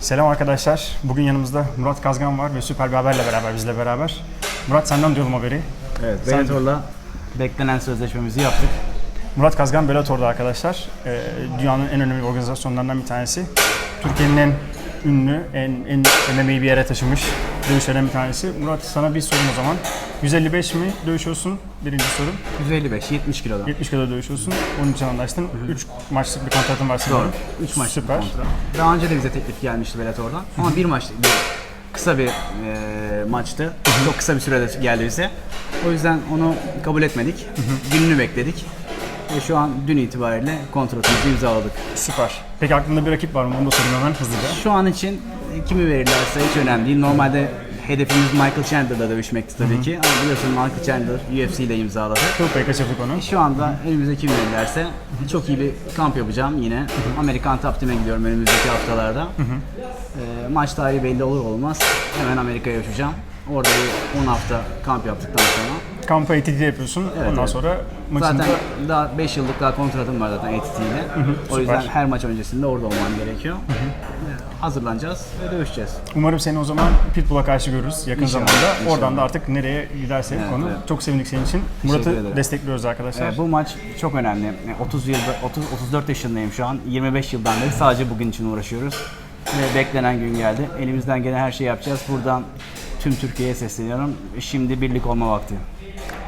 Selam arkadaşlar. Bugün yanımızda Murat Kazgan var ve süper bir haberle beraber bizle beraber. Murat senden duyalım haberi. Evet, Sen- Bellator'la beklenen sözleşmemizi yaptık. Murat Kazgan Bellator'da arkadaşlar. Ee, dünyanın en önemli organizasyonlarından bir tanesi. Türkiye'nin en ünlü, en, en MMA'yi bir yere taşımış dövüşlerden bir tanesi. Murat sana bir sorum o zaman. 155 mi dövüşüyorsun? Birinci soru. 155, 70 kilodan. 70 kilo dövüşüyorsun. Onun için anlaştın. 3 maçlık bir kontratın var Doğru. sanırım. 3 maçlık Süper. kontra. Daha önce de bize teklif gelmişti Bellator'dan. Ama bir maçlık, bir kısa bir e, maçtı. Çok kısa bir sürede geldi bize. O yüzden onu kabul etmedik. Gününü bekledik. Ve şu an dün itibariyle kontratımızı imzaladık. Süper. Peki aklında bir rakip var mı? Onu da sorayım hemen hızlıca. Şu an için e, kimi verirlerse hiç önemli değil. Normalde hedefimiz Michael Chandler'la dövüşmekti tabii ki. Ama biliyorsun Michael Chandler UFC ile imzaladı. Çok pek kaçırdık onu. Şu anda elimize kim verirlerse çok iyi bir kamp yapacağım yine. Amerikan Top Team'e gidiyorum önümüzdeki haftalarda. Ee, maç tarihi belli olur olmaz hemen Amerika'ya uçacağım. Orada bir 10 hafta kamp yaptıktan sonra. Kampı ATT'de yapıyorsun. Ondan evet. sonra maçında Zaten daha 5 yıllık daha kontratım var zaten ATT ile. O yüzden her maç öncesinde orada olmam gerekiyor. Ee, Hazırlanacağız ve dövüşeceğiz. umarım seni o zaman Pitbull'a karşı görürüz yakın İnşallah, zamanda. inşallah. Oradan da artık nereye giderse Evet, konu. evet. Çok sevindik senin için. Murat'ı destekliyoruz arkadaşlar. Ee, bu maç çok önemli. Ee, 30 yılda 30 34 yaşındayım şu an. 25 yıldan beri sadece bugün için uğraşıyoruz. Ve beklenen gün geldi. Elimizden gelen her şeyi yapacağız. Buradan tüm Türkiye'ye sesleniyorum. Şimdi birlik olma vakti.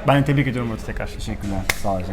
Ben de tebrik ediyorum Murat'ı tekrar. Teşekkürler. Sağ olun.